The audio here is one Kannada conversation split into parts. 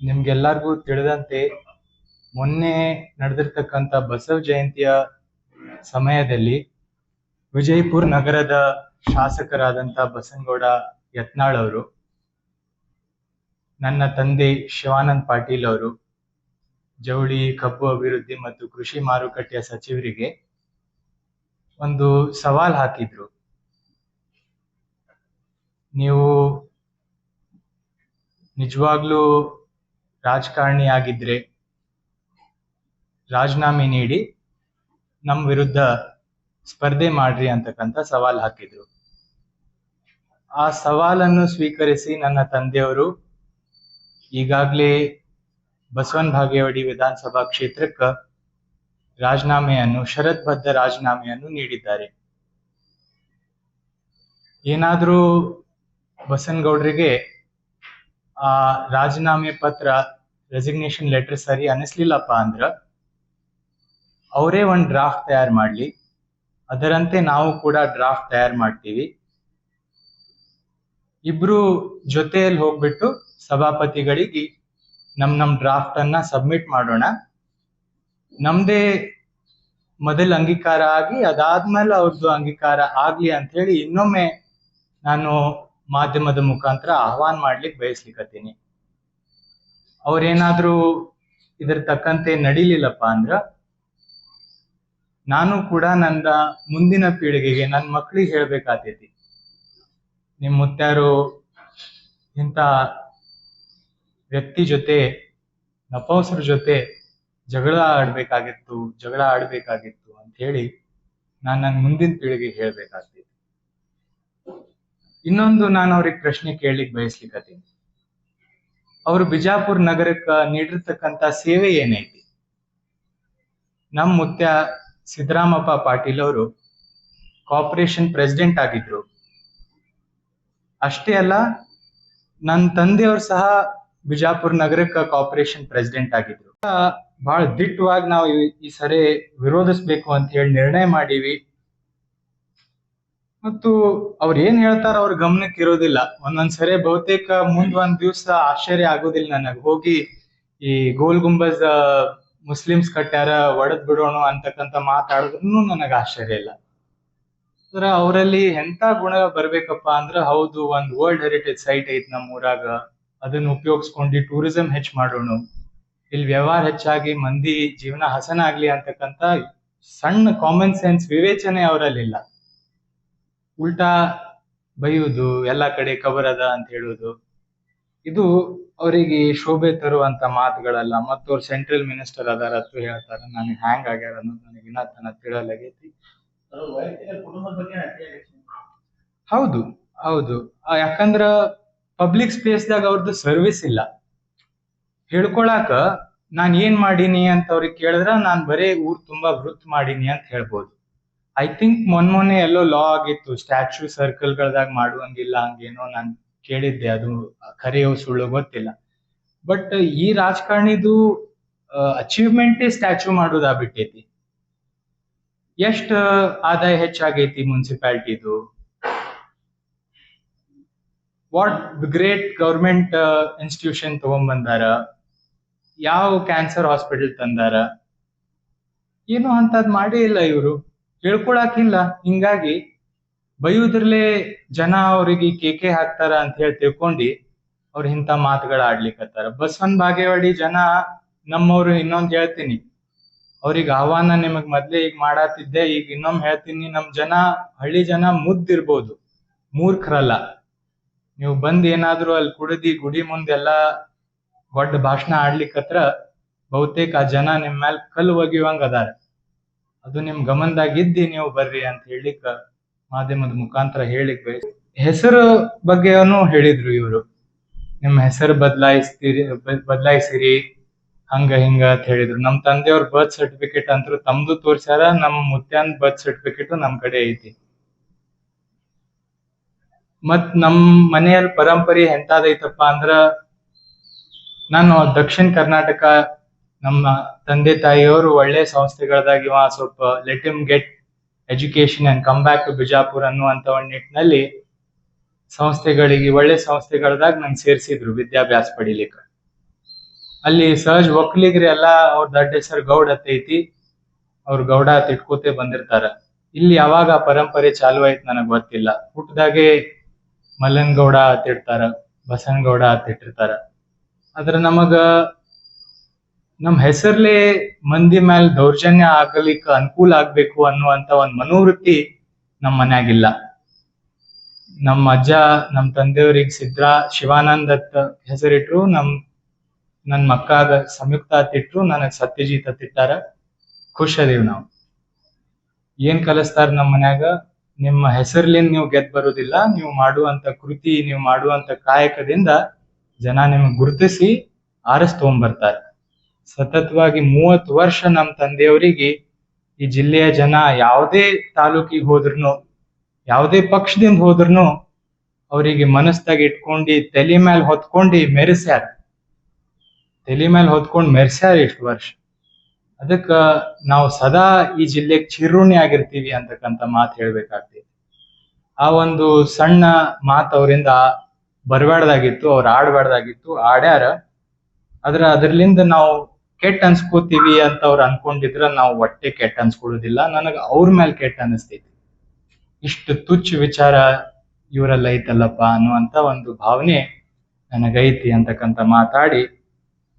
ನಿಮ್ಗೆಲ್ಲರಿಗೂ ತಿಳಿದಂತೆ ಮೊನ್ನೆ ನಡೆದಿರ್ತಕ್ಕಂಥ ಬಸವ ಜಯಂತಿಯ ಸಮಯದಲ್ಲಿ ವಿಜಯಪುರ ನಗರದ ಶಾಸಕರಾದಂಥ ಬಸನಗೌಡ ಯತ್ನಾಳ್ ಅವರು, ನನ್ನ ತಂದೆ ಶಿವಾನಂದ್ ಪಾಟೀಲ್ ಅವರು, ಜವಳಿ ಕಬ್ಬು ಅಭಿವೃದ್ಧಿ ಮತ್ತು ಕೃಷಿ ಮಾರುಕಟ್ಟೆಯ ಸಚಿವರಿಗೆ ಒಂದು ಸವಾಲ್ ಹಾಕಿದ್ರು. ನೀವು ನಿಜವಾಗ್ಲೂ ರಾಜಕಾರಣಿ ಆಗಿದ್ರೆ ರಾಜೀನಾಮೆ ನೀಡಿ ನಮ್ಮ ವಿರುದ್ಧ ಸ್ಪರ್ಧೆ ಮಾಡ್ರಿ ಅಂತಕ್ಕಂಥ ಸವಾಲ್ ಹಾಕಿದ್ರು. ಆ ಸವಾಲನ್ನು ಸ್ವೀಕರಿಸಿ ನನ್ನ ತಂದೆಯವರು ಈಗಾಗಲೇ ಬಸವನ್ ಭಾಗೇವಾಡಿ ವಿಧಾನಸಭಾ ಕ್ಷೇತ್ರಕ್ಕೆ ರಾಜೀನಾಮೆಯನ್ನು, ಶರತ್ಬದ್ಧ ರಾಜೀನಾಮೆಯನ್ನು ನೀಡಿದ್ದಾರೆ. ಏನಾದರೂ ಬಸನಗೌಡರಿಗೆ ರಾಜೀನಾಮೆ ಪತ್ರ ರೆಸಿಗ್ನೇಷನ್ ಲೆಟರ್ ಸರಿ ಅನಿಸ್ಲಿಲ್ಲಪ್ಪ ಅಂದ್ರ ಅವರೇ ಒಂದು ಡ್ರಾಫ್ಟ್ ತಯಾರು ಮಾಡ್ಲಿ. ಅದರಂತೆ ನಾವು ಕೂಡ ಡ್ರಾಫ್ಟ್ ತಯಾರು ಮಾಡ್ತೀವಿ. ಇಬ್ರು ಜೊತೆಯಲ್ಲಿ ಹೋಗ್ಬಿಟ್ಟು ಸಭಾಪತಿಗಳಿಗೆ ನಮ್ ನಮ್ ಡ್ರಾಫ್ಟ್ ಅನ್ನ ಸಬ್ಮಿಟ್ ಮಾಡೋಣ. ನಮ್ದೇ ಮೊದಲ ಅಂಗೀಕಾರ ಆಗಿ ಅದಾದ್ಮೇಲೆ ಅವ್ರದ್ದು ಅಂಗೀಕಾರ ಆಗ್ಲಿ ಅಂತ ಹೇಳಿ ಇನ್ನೊಮ್ಮೆ ನಾನು ಮಾಧ್ಯಮದ ಮುಖಾಂತರ ಆಹ್ವಾನ ಮಾಡ್ಲಿಕ್ಕೆ ಬಯಸ್ಲಿಕ್ಕತ್ತೀನಿ ಅವ್ರೇನಾದ್ರೂ ಇದ್ರ ತಕ್ಕಂತೆ ನಡಿಲಿಲ್ಲಪ್ಪ ಅಂದ್ರ, ನಾನು ಕೂಡ ನನ್ನ ಮುಂದಿನ ಪೀಳಿಗೆಗೆ ನನ್ನ ಮಕ್ಕಳಿಗೆ ಹೇಳ್ಬೇಕಾಗ್ತೈತಿ ನಿಮ್ ಮುತ್ಯಾರು ಇಂಥ ವ್ಯಕ್ತಿ ಜೊತೆ, ನಪೌಸರ ಜೊತೆ ಜಗಳ ಆಡ್ಬೇಕಾಗಿತ್ತು ಜಗಳ ಆಡ್ಬೇಕಾಗಿತ್ತು ಅಂತ ಹೇಳಿ ನಾನು ನನ್ನ ಮುಂದಿನ ಪೀಳಿಗೆಗೆ ಹೇಳ್ಬೇಕಾಗ್ತೈತಿ ಇನ್ನೊಂದು ನಾನು ಅವ್ರಿಗೆ ಪ್ರಶ್ನೆ ಕೇಳಲಿಕ್ಕೆ ಬಯಸ್ಲಿಕ್ಕತ್ತೀನಿ ಅವರು ಬಿಜಾಪುರ್ ನಗರಕ್ಕೆ ನೀಡಿರ್ತಕ್ಕಂಥ ಸೇವೆ ಏನೈತಿ? ನಮ್ಮ ಮುತ್ಯ ಸಿದ್ದರಾಮಪ್ಪ ಪಾಟೀಲ್ ಅವರು ಕಾರ್ಪೊರೇಷನ್ ಪ್ರೆಸಿಡೆಂಟ್ ಆಗಿದ್ರು. ಅಷ್ಟೇ ಅಲ್ಲ ನನ್ನ ತಂದೆಯವರು ಸಹ ಬಿಜಾಪುರ್ ನಗರಕ್ಕೆ ಕಾರ್ಪೊರೇಷನ್ ಪ್ರೆಸಿಡೆಂಟ್ ಆಗಿದ್ರು. ಬಹಳ ದಿಟ್ಟವಾಗಿ ನಾವು ಈ- ಈ ಸರಿ ವಿರೋಧಿಸ್ಬೇಕು ಅಂತ ಹೇಳಿ ನಿರ್ಣಯ ಮಾಡೀವಿ. ಮತ್ತು ಅವ್ರ ಏನ್ ಹೇಳ್ತಾರ ಅವ್ರ ಗಮನಕ್ಕೆ ಇರೋದಿಲ್ಲ. ಒಂದೊಂದ್ ಸರಿ ಬಹುತೇಕ ಮುಂದ್ ಒಂದ್ ದಿವ್ಸ ಆಶ್ಚರ್ಯ ಆಗೋದಿಲ್ಲ ನನಗ್. ಹೋಗಿ ಈ ಗೋಲ್ ಗುಂಬಜ್ ಮುಸ್ಲಿಮ್ಸ್ ಕಟ್ಟ್ಯಾರ ಒಡದ್ ಬಿಡೋಣ ಅಂತಕ್ಕಂತ ಮಾತಾಡಿದ್ರು ನನಗ್ ಆಶ್ಚರ್ಯ ಇಲ್ಲ. ಅಂದ್ರ ಅವರಲ್ಲಿ ಎಂತ ಗುಣ ಬರ್ಬೇಕಪ್ಪ ಅಂದ್ರ ಹೌದು, ಒಂದ್ ವರ್ಲ್ಡ್ ಹೆರಿಟೇಜ್ ಸೈಟ್ ಐತ್ ನಮ್ಮ ಊರಾಗ ಅದನ್ನ ಉಪಯೋಗಿಸ್ಕೊಂಡು ಟೂರಿಸಂ ಹೆಚ್ಚ್ ಮಾಡೋಣ. ಇಲ್ಲಿ ವ್ಯವಹಾರ ಹೆಚ್ಚಾಗಿ ಮಂದಿ ಜೀವನ ಹಸನ ಆಗ್ಲಿ ಅಂತಕ್ಕಂತ ಸಣ್ಣ ಕಾಮನ್ ಸೆನ್ಸ್ ವಿವೇಚನೆ ಅವರಲ್ಲಿಲ್ಲ. ಉಲ್ಟಾ ಬೈಯುವುದು, ಎಲ್ಲ ಕಡೆ ಕಬರ್ ಅದ ಅಂತ ಹೇಳುವುದು. ಇದು ಅವರಿಗೆ ಶೋಭೆ ತರುವಂತ ಮಾತುಗಳಲ್ಲ. ಮತ್ತು ಅವ್ರು ಸೆಂಟ್ರಲ್ ಮಿನಿಸ್ಟರ್ ಅದಾರ ಅಂತ ಹೇಳ್ತಾರ. ನನಗೆ ಹ್ಯಾಂಗ್ ಆಗ್ಯಾರ ಅನ್ನೋದು ನನಗೆ ಇನ್ನ ತನ ಕುಟುಂಬದ ಹೌದು ಹೌದು. ಯಾಕಂದ್ರ ಪಬ್ಲಿಕ್ ಸ್ಪೇಸ್ ದಾಗ ಅವ್ರದ್ದು ಸರ್ವಿಸ್ ಇಲ್ಲ. ಹೇಳ್ಕೊಳಾಕ ನಾನ್ ಏನ್ ಮಾಡೀನಿ ಅಂತ ಅವ್ರಿಗೆ ಕೇಳಿದ್ರ ನಾನ್ ಬರೇ ಊರ್ ತುಂಬಾ ವೃತ್ ಮಾಡೀನಿ ಅಂತ ಹೇಳ್ಬೋದು. ಐ ಥಿಂಕ್ ಮೊನ್ ಮೊನ್ನೆ ಎಲ್ಲೋ ಲಾ ಆಗಿತ್ತು. ಸ್ಟ್ಯಾಚ್ಯೂ ಸರ್ಕಲ್ ಗಳದಾಗ ಮಾಡುವಂಗಿಲ್ಲ, ಹಂಗೇನೋ ನಾನ್ ಕೇಳಿದ್ದೆ. ಅದು ಖರೆಯೋ ಸುಳ್ಳು ಗೊತ್ತಿಲ್ಲ. ಬಟ್ ಈ ರಾಜಕಾರಣಿದು ಅಚೀವ್ಮೆಂಟೇ ಸ್ಟ್ಯಾಚ್ಯೂ ಮಾಡೋದಾಗ್ಬಿಟ್ಟೈತಿ ಎಷ್ಟ್ ಆದಾಯ ಹೆಚ್ಚಾಗೈತಿ ಮುನ್ಸಿಪಾಲಿಟಿದು ವಾಟ್ ಗ್ರೇಟ್ ಗೌರ್ಮೆಂಟ್ ಇನ್ಸ್ಟಿಟ್ಯೂಷನ್ ತಗೊಂಡ್ಬಂದಾರ ಯಾವ ಕ್ಯಾನ್ಸರ್ ಹಾಸ್ಪಿಟಲ್ ತಂದಾರ? ಏನು ಅಂತದ್ ಮಾಡೇ ಇಲ್ಲ ಇವರು. ಹೇಳ್ಕೊಳಕಿಲ್ಲ ಹಿಂಗಾಗಿ ಬೈಯುದ್ರಲ್ಲೇ ಜನ ಅವ್ರಿಗೆ ಕೇಕೆ ಹಾಕ್ತಾರ ಅಂತ ಹೇಳಿ ತಿಳ್ಕೊಂಡಿ ಅವ್ರ ಇಂಥ ಮಾತುಗಳ ಆಡ್ಲಿಕ್ಕತ್ತಾರ ಬಸವನ್ ಬಾಗೇವಾಡಿ ಜನ ನಮ್ಮವ್ರು ಇನ್ನೊಂದ್ ಹೇಳ್ತೀನಿ. ಅವ್ರಿಗೆ ಆಹ್ವಾನ ನಿಮಗ್ ಮೊದ್ಲೇ ಈಗ ಮಾಡತ್ತಿದ್ದೆ ಈಗ ಇನ್ನೊಮ್ಮೆ ಹೇಳ್ತೀನಿ. ನಮ್ ಜನ, ಹಳ್ಳಿ ಜನ ಮುದ್ದಿರ್ಬೋದು. ಮೂರ್ಖರಲ್ಲ. ನೀವು ಬಂದ್ ಏನಾದ್ರು ಅಲ್ಲಿ ಕುಡಿದಿ ಗುಡಿ ಮುಂದೆಲ್ಲಾ ದೊಡ್ಡ ಭಾಷಣ ಆಡ್ಲಿಕ್ಕತ್ರ ಬಹುತೇಕ ಜನ ನಿಮ್ ಮ್ಯಾಲ್ ಕಲ್ಲು ಒಗಿಯುವಂಗ ಅದಾರ. ಅದು ನಿಮ್ ಗಮನದಾಗ ಇದ್ದಿ ನೀವು ಬರ್ರಿ ಅಂತ ಹೇಳಿಕ್ಕ ಮಾಧ್ಯಮದ ಮುಖಾಂತರ ಹೇಳಿಕ್ ಬಯಸ್, ಹೆಸರು ಬಗ್ಗೆನು ಹೇಳಿದ್ರು ಇವರು. ನಿಮ್ಮ ಹೆಸರು ಬದಲಾಯಿಸ್ತೀರಿ ಬದಲಾಯಿಸಿರಿ, ಹಂಗ ಹಿಂಗ ಅಂತ ಹೇಳಿದ್ರು. ನಮ್ ತಂದೆಯವ್ರ ಬರ್ತ್ ಸರ್ಟಿಫಿಕೇಟ್ ಅಂತೂ ತಮ್ದು ತೋರ್ಸ್ಯಾರ, ನಮ್ ಮುತ್ಯಾನ್ ಬರ್ತ್ ಸರ್ಟಿಫಿಕೇಟ್ ನಮ್ ಕಡೆ ಐತಿ. ಮತ್ ನಮ್ ಮನೆಯಲ್ಲಿ ಪರಂಪರೆ ಎಂತಾದೈತಪ್ಪ ಅಂದ್ರ, ನಾನು ದಕ್ಷಿಣ ಕರ್ನಾಟಕ ನಮ್ಮ ತಂದೆ ತಾಯಿಯವರು ಒಳ್ಳೆ ಸಂಸ್ಥೆಗಳದಾಗ ಇವ ಸ್ವಲ್ಪ let him get education and come back to Bijapur ಅನ್ನುವಂತ ಒಂದ್ ನಿಟ್ಟಿನಲ್ಲಿ ಸಂಸ್ಥೆಗಳಿಗೆ, ಒಳ್ಳೆ ಸಂಸ್ಥೆಗಳದಾಗ ನಂಗೆ ಸೇರಿಸಿದ್ರು ವಿದ್ಯಾಭ್ಯಾಸ ಪಡಿಲಿಕ್ಕೆ. ಅಲ್ಲಿ ಸಹಜ ಒಕ್ಕಲಿಗರಿ ಎಲ್ಲ ಅವ್ರ ದೊಡ್ಡ ಹೆಸರು ಗೌಡ ಅತ್ತೈತಿ ಅವ್ರ ಗೌಡ ತಿಟ್ಕೋತೆ ಬಂದಿರ್ತಾರ. ಇಲ್ಲಿ ಯಾವಾಗ ಪರಂಪರೆ ಚಾಲು ಆಯ್ತು ನನಗ್ ಗೊತ್ತಿಲ್ಲ. ಹುಟ್ಟದಾಗೆ ಮಲ್ಲನ್ ಗೌಡ ಬಸನ್ ಗೌಡ ಅಂತ ಇಟ್ಟಿರ್ತಾರ. ಆದ್ರ ನಮಗ ನಮ್ ಹೆಸರ್ಲೆ ಮಂದಿ ಮ್ಯಾಲ್ ದೌರ್ಜನ್ಯ ಆಗಲಿಕ್ಕೆ ಅನುಕೂಲ ಆಗ್ಬೇಕು ಅನ್ನುವಂತ ಒಂದ್ ಮನೋವೃತ್ತಿ ನಮ್ ಮನ್ಯಾಗಿಲ್ಲ. ನಮ್ಮ ಅಜ್ಜ, ನಮ್ ತಂದೆಯವ್ರಿಗೆ ಸಿದ್ರ ಶಿವಾನಂದ್ ಅತ್ ಹೆಸರಿಟ್ರು, ನಮ್, ನನ್ ಮಕ್ಕಾಗ ಸಂಯುಕ್ತ ಅತ್ತಿಟ್ರು ನನಗ್ ಸತ್ಯಜೀತ್ ಅತ್ತಿಟ್ಟಾರ ಖುಷ್ ಅದೇವ್ ನಾವು. ಏನ್ ಕಲಿಸ್ತಾರ ನಮ್ ಮನ್ಯಾಗ? ನಿಮ್ಮ ಹೆಸರ್ಲಿಂದ ನೀವು ಗೆದ್ ಬರುದಿಲ್ಲ, ನೀವು ಮಾಡುವಂತ ಕೃತಿ, ನೀವು ಮಾಡುವಂತ ಕಾಯಕದಿಂದ ಜನ ನಿಮ್ಗೆ ಗುರುತಿಸಿ ಆರಿಸ್ ತಗೊಂಡ್ಬರ್ತಾರ ಸತತವಾಗಿ ಮೂವತ್ ವರ್ಷ ನಮ್ಮ ತಂದೆಯವರಿಗೆ ಈ ಜಿಲ್ಲೆಯ ಜನ ಯಾವುದೇ ತಾಲೂಕಿಗೆ ಹೋದ್ರು ಯಾವುದೇ ಪಕ್ಷದಿಂದ ಹೋದ್ರು ಅವರಿಗೆ ಮನಸ್ಸಾಗಿ ಇಟ್ಕೊಂಡು ತಲೆ ಮೇಲೆ ಹೊತ್ಕೊಂಡು ಮೆರೆಸ್ಯಾರ. ತಲೆ ಮೇಲೆ ಹೊತ್ಕೊಂಡು ಮೆರೆಸ್ಯಾರ ಇಷ್ಟು ವರ್ಷ. ಅದಕ್ಕ ನಾವು ಸದಾ ಈ ಜಿಲ್ಲೆಗೆ ಚಿರುಣಿ ಆಗಿರ್ತೀವಿ ಅಂತಕ್ಕಂಥ ಮಾತು ಹೇಳ್ಬೇಕಾಗ್ತೈತಿ. ಆ ಒಂದು ಸಣ್ಣ ಮಾತು ಅವರಿಂದ ಬರಬಾರ್ದಾಗಿತ್ತು ಅವ್ರು ಆಡಬಾರ್ದಾಗಿತ್ತು, ಆಡ್ಯಾರ. ಆದ್ರ ಅದರ್ಲಿಂದ ನಾವು ಕೆಟ್ಟ ಅನ್ಸ್ಕೋತೀವಿ ಅಂತ ಅವ್ರು ಅನ್ಕೊಂಡಿದ್ರ ನಾವು ಹೊಟ್ಟೆ ಕೆಟ್ಟ ಅನ್ಸ್ಕೊಳ್ಳೋದಿಲ್ಲ. ನನಗ ಅವ್ರ ಮೇಲೆ ಕೆಟ್ಟ ಅನಿಸ್ತೈತಿ. ಇಷ್ಟು ತುಚ್ಛ ವಿಚಾರ ಇವರೆಲ್ಲ ಐತಲ್ಲಪ್ಪ ಅನ್ನುವಂತ ಒಂದು ಭಾವನೆ ನನಗೈತಿ ಅಂತಕ್ಕಂತ ಮಾತಾಡಿ.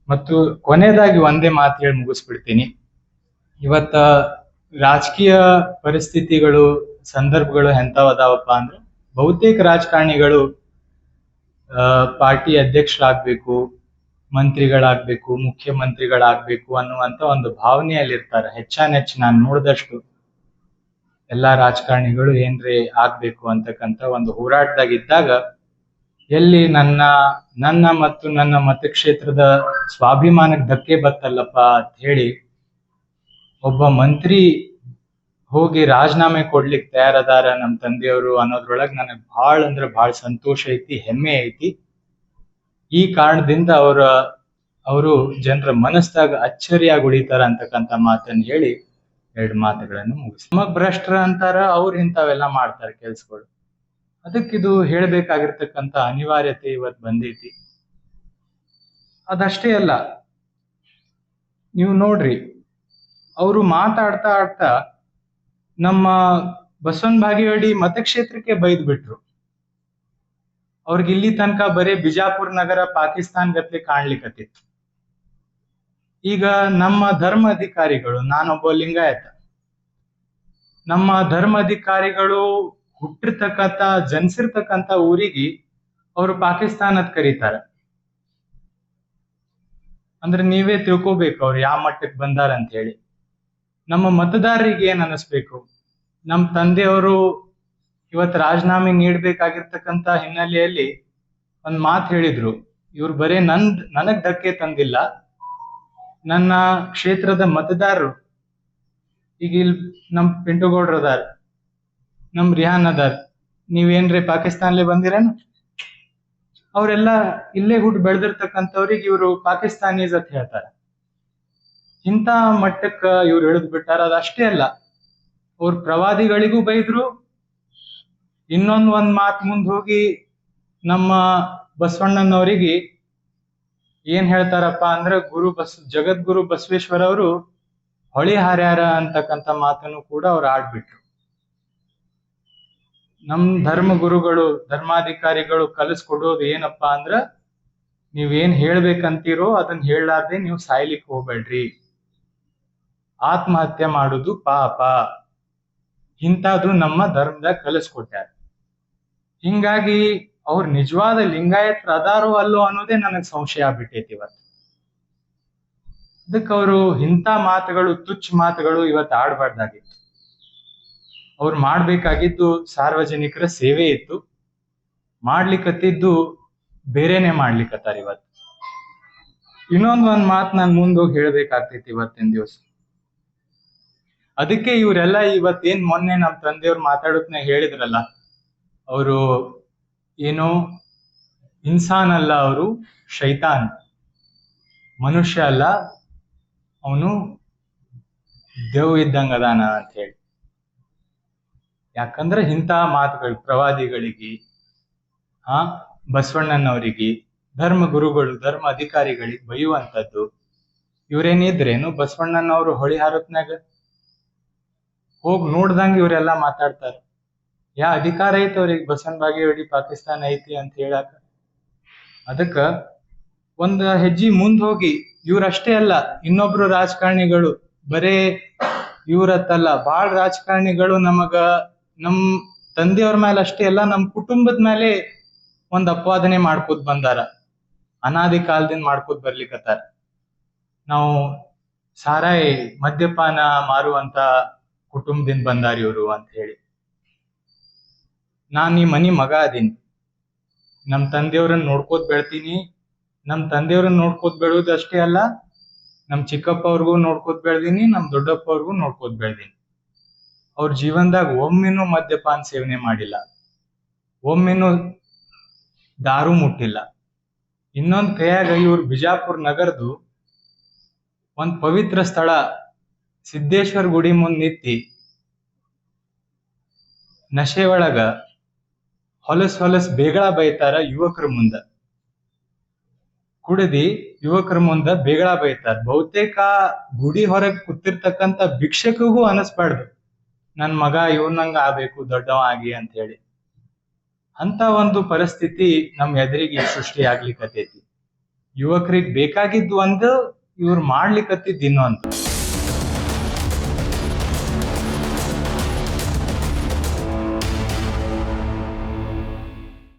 ಮತ್ತು ಕೊನೆಯದಾಗಿ ಒಂದೇ ಮಾತು ಹೇಳಿ ಮುಗಿಸ್ಬಿಡ್ತೀನಿ. ಇವತ್ತ ರಾಜಕೀಯ ಪರಿಸ್ಥಿತಿಗಳು, ಸಂದರ್ಭಗಳು ಎಂಥವದಾವಪ್ಪ ಅಂದ್ರೆ ಬಹುತೇಕ ರಾಜಕಾರಣಿಗಳು ಪಾರ್ಟಿ ಅಧ್ಯಕ್ಷರಾಗ್ಬೇಕು ಮಂತ್ರಿಗಳಾಗ್ಬೇಕು, ಮುಖ್ಯಮಂತ್ರಿಗಳಾಗ್ಬೇಕು ಅನ್ನುವಂತ ಒಂದು ಭಾವನೆಯಲ್ಲಿರ್ತಾರೆ. ಹೆಚ್ಚಾನೆಚ್ಚು ನಾನು ನೋಡಿದಷ್ಟು ಎಲ್ಲಾ ರಾಜಕಾರಣಿಗಳು ಏನ್ರಿ ಆಗ್ಬೇಕು ಅಂತಕ್ಕಂತ ಒಂದು ಹೋರಾಟದಾಗ ಇದ್ದಾಗ ಎಲ್ಲಿ ನನ್ನ ನನ್ನ ಮತ್ತು ನನ್ನ ಮತಕ್ಷೇತ್ರದ ಸ್ವಾಭಿಮಾನಕ್ಕೆ ಧಕ್ಕೆ ಬತ್ತಲ್ಲಪ್ಪ ಅಂತ ಹೇಳಿ ಒಬ್ಬ ಮಂತ್ರಿ ಹೋಗಿ ರಾಜೀನಾಮೆ ಕೊಡ್ಲಿಕ್ಕೆ ತಯಾರದಾರ ನಮ್ಮ ತಂದೆಯವರು ಅನ್ನೋದ್ರೊಳಗೆ ನನಗೆ ಭಾಳ ಅಂದ್ರೆ ಭಾಳ ಸಂತೋಷ ಐತಿ, ಹೆಮ್ಮೆ ಐತಿ. ಈ ಕಾರಣದಿಂದ ಅವರ, ಅವರು ಜನರ ಮನಸ್ಸಾಗ ಅಚ್ಚರಿಯಾಗಿ ಉಳಿತಾರ ಅಂತಕ್ಕಂಥ ಮಾತನ್ನ ಹೇಳಿ ಎರಡು ಮಾತುಗಳನ್ನು ಮುಗಿಸ್. ನಮಗ್ ಭ್ರಷ್ಟರ ಅಂತಾರ, ಅವ್ರು ಇಂಥವೆಲ್ಲ ಮಾಡ್ತಾರೆ ಕೆಲ್ಸಗಳು. ಅದಕ್ಕಿದು ಹೇಳ್ಬೇಕಾಗಿರ್ತಕ್ಕಂಥ ಅನಿವಾರ್ಯತೆ ಇವತ್ ಬಂದೈತಿ. ಅದಷ್ಟೇ ಅಲ್ಲ, ನೀವು ನೋಡ್ರಿ, ಅವರು ಮಾತಾಡ್ತಾ ಆಡ್ತಾ ನಮ್ಮ ಬಸವನ್ ಬಾಗೇವಾಡಿ ಮತಕ್ಷೇತ್ರಕ್ಕೆ ಬೈದ್ ಬಿಟ್ರು ಅವ್ರಿಗೆ ಇಲ್ಲಿ ತನಕ ಬರೀ ಬಿಜಾಪುರ ನಗರ ಪಾಕಿಸ್ತಾನ್ ಗತ್ಲೆ ಕಾಣ್ಲಿಕ್ಕತ್ತಿತ್ತು ಈಗ ನಮ್ಮ ಧರ್ಮ ಅಧಿಕಾರಿಗಳು, ನಾನೊಬ್ಬ ಲಿಂಗಾಯತ, ನಮ್ಮ ಧರ್ಮ ಅಧಿಕಾರಿಗಳು ಹುಟ್ಟಿರ್ತಕ್ಕಂಥ, ಜನಿಸಿರ್ತಕ್ಕಂಥ ಊರಿಗೆ ಅವರು ಪಾಕಿಸ್ತಾನದ ಕರೀತಾರೆ. ಅಂದ್ರೆ ನೀವೇ ತಿಳ್ಕೋಬೇಕು ಅವ್ರು ಯಾವ ಮಟ್ಟಕ್ಕೆ ಬಂದಾರ ಅಂತ ಹೇಳಿ ನಮ್ಮ ಮತದಾರರಿಗೆ ಏನ್ ಅನಿಸ್ಬೇಕು? ನಮ್ಮ ತಂದೆಯವರು ಇವತ್ತು ರಾಜೀನಾಮೆ ನೀಡಬೇಕಾಗಿರ್ತಕ್ಕಂಥ ಹಿನ್ನೆಲೆಯಲ್ಲಿ ಒಂದ್ ಮಾತು ಹೇಳಿದ್ರು. ಇವ್ರು ಬರೇ ನಂದ್ ನನಗ್ ಧಕ್ಕೆ ತಂದಿಲ್ಲ. ನನ್ನ ಕ್ಷೇತ್ರದ ಮತದಾರರು, ಈಗ ಇಲ್ಲಿ ನಮ್ ಪಿಂಟುಗೌಡ್ರ ಅದಾರ, ನಮ್ ರಿಹಾನ್ ಅದಾರ, ನೀವೇನ್ರಿ ಪಾಕಿಸ್ತಾನ್ಲೆ ಬಂದಿರೇನು? ಅವರೆಲ್ಲ ಇಲ್ಲೇ ಹುಟ್ಟು ಬೆಳೆದಿರ್ತಕ್ಕಂಥವ್ರಿಗೆ ಇವರು ಪಾಕಿಸ್ತಾನೀಸ್ ಅಂತ ಹೇಳ್ತಾರೆ. ಇಂಥ ಮಟ್ಟಕ್ಕ ಇವ್ರು ಇಳಿದ್ ಬಿಟ್ಟಾರ, ಅದಷ್ಟೇ ಅಲ್ಲ. ಅವ್ರ ಪ್ರವಾದಿಗಳಿಗೂ ಬೈದ್ರು ಇನ್ನೊಂದ್ ಒಂದ್ ಮಾತ್ ಮುಂದ್ ಹೋಗಿ ನಮ್ಮ ಬಸವಣ್ಣನವರಿಗೆ ಏನ್ ಹೇಳ್ತಾರಪ್ಪ ಅಂದ್ರೆ ಗುರು ಬಸ್, ಜಗದ್ಗುರು ಬಸವೇಶ್ವರ ಅವರು ಹೊಳಿ ಹಾರ್ಯಾರ ಅಂತಕ್ಕಂಥ ಮಾತನ್ನು ಕೂಡ ಅವ್ರು ಆಡ್ಬಿಟ್ರು. ನಮ್ ಧರ್ಮ ಗುರುಗಳು ಧರ್ಮಾಧಿಕಾರಿಗಳು ಕಲಿಸ್ಕೊಡೋದು ಏನಪ್ಪಾ ಅಂದ್ರ ನೀವೇನ್ ಹೇಳ್ಬೇಕಂತೀರೋ ಅದನ್ನ ಹೇಳಲಾರ್ದೆ ನೀವು ಸಾಯ್ಲಿಕ್ಕೆ ಹೋಗ್ಬೇಡ್ರಿ. ಆತ್ಮಹತ್ಯೆ ಮಾಡುದು ಪಾಪ. ಇಂಥದ್ದು ನಮ್ಮ ಧರ್ಮದಾಗ ಕಲಿಸ್ಕೊಟ್ಟಾರ ಹಿಂಗಾಗಿ ಅವ್ರ ನಿಜವಾದ ಲಿಂಗಾಯತ್ರ ಅದಾರೋ ಅಲ್ಲೋ ಅನ್ನೋದೇ ನನಗೆ ಸಂಶಯ ಆಗ್ಬಿಟ್ಟೈತಿ ಇವತ್ತು. ಅದಕ್ಕೆ ಅವರು ಇಂಥ ಮಾತುಗಳು, ತುಚ್ಛ ಮಾತುಗಳು ಇವತ್ತು ಆಡಬಾರ್ದಾಗಿತ್ತು. ಅವ್ರು ಮಾಡ್ಬೇಕಾಗಿದ್ದು ಸಾರ್ವಜನಿಕರ ಸೇವೆ ಇತ್ತು. ಮಾಡ್ಲಿಕ್ಕತ್ತಿದ್ದು ಬೇರೆನೆ ಮಾಡ್ಲಿಕ್ಕತ್ತಾರ ಇವತ್ತು. ಇನ್ನೊಂದ್ ಒಂದ್ ಮಾತು ನಾನು ಮುಂದೋಗಿ ಹೇಳ್ಬೇಕಾಗ್ತೈತಿ ಇವತ್ತಿನ ದಿವಸ. ಅದಕ್ಕೆ ಇವರೆಲ್ಲ ಇವತ್ತೇನ್ ಮೊನ್ನೆ ನಮ್ಮ ತಂದೆಯವ್ರು ಮಾತಾಡೋದನ್ನ ಹೇಳಿದ್ರಲ್ಲ ಅವರು ಏನು? ಇನ್ಸಾನ್ ಅಲ್ಲ ಅವರು, ಶೈತಾನ್. ಮನುಷ್ಯ ಅಲ್ಲ, ಅವನು ದೇವ್ ಇದ್ದಂಗ ಅದಾನ ಅಂತ ಹೇಳಿ. ಯಾಕಂದ್ರೆ ಇಂಥ ಮಾತುಗಳು, ಪ್ರವಾದಿಗಳಿಗೆ, ಆ, ಬಸವಣ್ಣನವರಿಗೆ, ಧರ್ಮ ಗುರುಗಳು, ಧರ್ಮ ಅಧಿಕಾರಿಗಳಿಗೆ ಬೈಯುವಂಥದ್ದು, ಇವ್ರೇನಿದ್ರೇನು? ಬಸವಣ್ಣನವರು ಹೊಳಿ ಹಾರತ್ನಾಗ ಹೋಗ್ ನೋಡ್ದಂಗೆ ಇವರೆಲ್ಲ ಮಾತಾಡ್ತಾರ. ಯಾ ಅಧಿಕಾರ ಐತಿ ಅವ್ರಿಗೆ? ಬಸವನ್ ಬಾಗೇವಾಡಿ ಪಾಕಿಸ್ತಾನ ಐತಿ ಅಂತ ಹೇಳಾಕ. ಅದಕ್ಕ ಒಂದ ಹೆಜ್ಜಿ ಮುಂದ್ ಹೋಗಿ, ಇವ್ರಷ್ಟೇ ಅಲ್ಲ, ಇನ್ನೊಬ್ರು ರಾಜಕಾರಣಿಗಳು, ಬರೇ ಇವ್ರತ್ತಲ್ಲ, ಬಾಳ ರಾಜಕಾರಣಿಗಳು ನಮಗ ನಮ್ ತಂದೆಯವ್ರ ಮೇಲೆ ಅಷ್ಟೇ ಅಲ್ಲ, ನಮ್ ಕುಟುಂಬದ ಮೇಲೆ ಒಂದ್ ಅಪವಾದನೆ ಮಾಡ್ಕೋತ ಬಂದಾರ. ಅನಾದಿ ಕಾಲದಿಂದ ಮಾಡ್ಕೋತ ಬರ್ಲಿಕತ್ತಾರ. ನಾವು ಸಾರಾಯಿ ಮದ್ಯಪಾನ ಮಾರುವಂತ ಕುಟುಂಬದಿಂದ ಬಂದಾರ ಇವ್ರು ಅಂತ ಹೇಳಿ. ನಾನ್ ಈ ಮನಿ ಮಗ ಅದೀನಿ. ನಮ್ಮ ತಂದೆಯವ್ರನ್ನ ನೋಡ್ಕೋತ ಬೆಳ್ತೀನಿ. ನಮ್ಮ ತಂದೆಯವ್ರನ್ನ ನೋಡ್ಕೋತ ಬೆಳೆಯೋದಷ್ಟೇ ಅಲ್ಲ ನಮ್ಮ ಚಿಕ್ಕಪ್ಪ ಅವ್ರಿಗೂ ನೋಡ್ಕೋತ ಬೆಳ್ದೀನಿ ನಮ್ಮ ದೊಡ್ಡಪ್ಪ ಅವ್ರಿಗೂ ನೋಡ್ಕೋತ ಬೆಳ್ದೀನಿ. ಅವ್ರ ಜೀವನದಾಗ ಒಮ್ಮೆನೂ ಮದ್ಯಪಾನ ಸೇವನೆ ಮಾಡಿಲ್ಲ. ಒಮ್ಮೆನೂ ದಾರು ಮುಟ್ಟಿಲ್ಲ. ಇನ್ನೊಂದ್ ಕೈಯಾಗ ಇವ್ರು ಬಿಜಾಪುರ ನಗರದು ಒಂದ್ ಪವಿತ್ರ ಸ್ಥಳ, ಸಿದ್ದೇಶ್ವರ ಗುಡಿ ಮುಂದೆ ನಿಂತಿ ನಶೆ ಒಳಗ ಹೊಲಸ್ ಹೊಲಸ್ ಬೇಗಳ ಬೈತಾರ ಯುವಕರ ಮುಂದ. ಕುಡಿದಿ ಯುವಕರ ಮುಂದ ಬೇಗಳ ಬೈತಾರ. ಬಹುತೇಕ ಗುಡಿ ಹೊರಗ್ ಕೂತಿರ್ತಕ್ಕಂತ ಭಿಕ್ಷಕಗೂ ಅನಸ್ಬಾರ್ದು. ನನ್ ಮಗ ಇವನಂಗ ಆಗ್ಬೇಕು, ದೊಡ್ಡವ ಆಗಿ ಅಂತ ಹೇಳಿ. ಅಂತ ಒಂದು ಪರಿಸ್ಥಿತಿ ನಮ್ ಎದುರಿಗೆ ಸೃಷ್ಟಿ ಆಗ್ಲಿಕ್ಕತ್ತೈತಿ ಯುವಕರಿಗೆ ಬೇಕಾಗಿದ್ದು ಒಂದು, ಇವ್ರು ಮಾಡ್ಲಿಕ್ಕತ್ತಿದ್ದು ಇನ್ನೊಂದು.